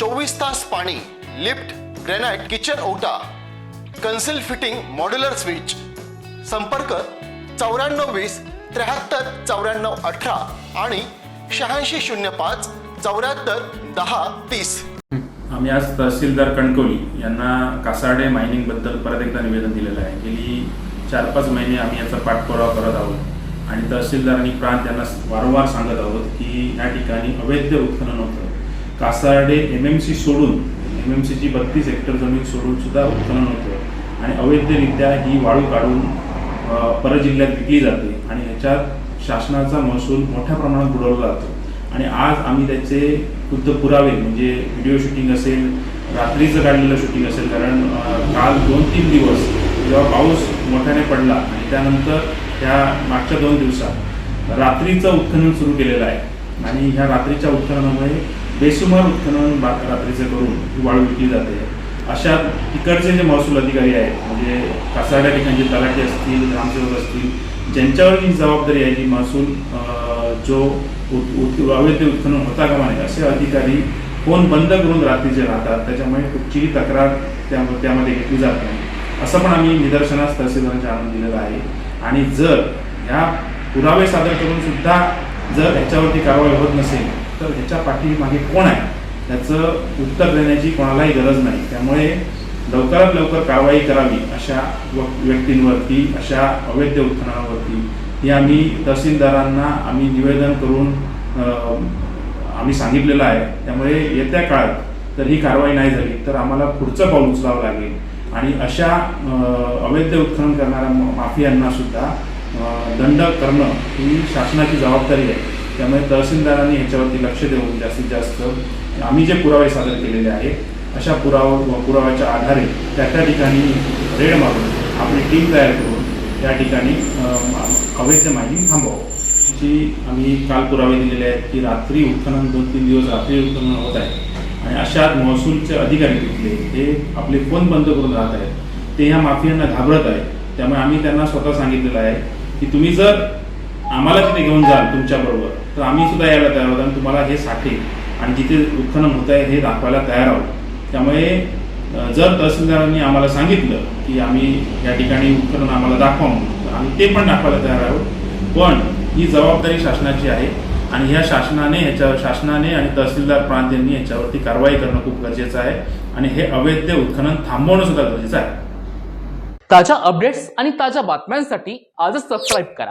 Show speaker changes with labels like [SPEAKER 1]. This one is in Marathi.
[SPEAKER 1] चोवीस तास पाणी लिफ्ट ग्रेनाइट किचन ओटा कन्सिल फिटिंग मॉड्युलर स्विच. संपर्क चौऱ्याण्णव वीस त्र्याहत्तर चौऱ्याण्णव अठरा आणि शहाऐंशी शून्य पाच चौऱ्याहत्तर दहा तीस.
[SPEAKER 2] आम्ही आज तहसीलदार कणकवली यांना कासाडे मायनिंगबद्दल परत एकदा निवेदन दिलेलं आहे. गेली चार पाच महिने आम्ही याचा पाठपुरावा करत आहोत आणि तहसीलदार आणि प्रांत यांना वारंवार सांगत आहोत की या ठिकाणी अवैध उत्खनन होतं. कासार्डे एम एम सी सोडून एम एम सीची बत्तीस हेक्टर जमीन सोडून सुद्धा उत्खनन होतं आणि अवैधरित्या ही वाळू काढून परजिल्ह्यात विकली जाते आणि ह्याच्यात शासनाचा महसूल मोठ्या प्रमाणात बुडवला जातो. आणि आज आम्ही त्याचे खुद्द पुरावे म्हणजे व्हिडिओ शूटिंग असेल रात्रीचं काढलेलं शूटिंग असेल कारण काल दोन तीन दिवस जेव्हा पाऊस मोठ्याने पडला आणि त्यानंतर त्या मागच्या दोन दिवसात रात्रीचं उत्खनन सुरू केलेलं आहे. आणि ह्या रात्रीच्या उत्खननामुळे बेसुमार उत्खनन रात्रीचं करून वाळू विकली जाते. अशा तिकडचे जे महसूल अधिकारी आहेत म्हणजे कासारड्या ठिकाणचे तलाठी असतील ग्रामसेवक असतील ज्यांच्यावर ही जबाबदारी आहे की महसूल जो अवैध उत्खनन होता कामा नये असे अधिकारी फोन बंद करून रात्रीचे राहतात. त्याच्यामुळे कुठचीही तक्रार त्या त्यामध्ये घेतली जात नाही. असं पण आम्ही निदर्शनास तहसीलदारांच्या आणून दिलेलं आहे. आणि जर ह्या पुरावे सादर करून सुद्धा जर ह्याच्यावरती कारवाई होत नसेल तर ह्याच्या पाठीमागे कोण आहे? त्याचं उत्तर देण्याची कोणालाही गरज नाही. त्यामुळे लवकरात लवकर कारवाई करावी अशा व्यक्तींवरती अशा अवैध उत्खननावरती. ही आम्ही तहसीलदारांना आम्ही निवेदन करून आम्ही सांगितलेलं आहे. त्यामुळे येत्या काळात तर ही कारवाई नाही झाली तर आम्हाला पुढचं पाऊल उचलावं लागेल. आणि अशा अवैध उत्खनन करणाऱ्या म- माफियांना सुद्धा दंड करणं ही शासनाची जबाबदारी आहे. त्यामुळे तहसीलदारांनी ह्याच्यावरती लक्ष देऊन जास्तीत जास्त आम्ही जे पुरावे सादर केलेले आहेत अशा पुरावा पुराव्याच्या आधारे त्या त्या ठिकाणी रेड मारून आपली टीम तयार करून त्या ठिकाणी अवैध माहिती थांबवावं. जी आम्ही काल पुरावे दिलेले आहेत की रात्री उत्खनन दोन तीन दिवस रात्री उत्खनन होत आहे. आणि अशा महसूलचे अधिकारी तिथले हे आपले फोन बंद करून राहत आहेत. ते ह्या माफियांना घाबरत आहेत. त्यामुळे आम्ही त्यांना स्वतः सांगितलेलं आहे की तुम्ही जर आम्हाला तिथे घेऊन जाल तुमच्याबरोबर तर आम्ही सुद्धा यायला तयार आहोत आणि तुम्हाला हे साठे आणि जिथे उत्खनन होत आहे हे दाखवायला तयार आहोत. त्यामुळे जर तहसीलदारांनी आम्हाला सांगितलं की आम्ही या ठिकाणी उत्खनन आम्हाला दाखवा म्हणून आम्ही ते पण दाखवायला तयार आहोत. पण ही जबाबदारी शासनाची आहे आणि ह्या शासनाने ह्याच्यावर शासनाने आणि तहसीलदार प्रांत यांनी ह्याच्यावरती कारवाई करणं खूप गरजेचं आहे आणि हे अवैध उत्खनन थांबवणं सुद्धा गरजेचं आहे.
[SPEAKER 3] ताज्या अपडेट्स आणि ताज्या बातम्यांसाठी आजच सबस्क्राईब करा.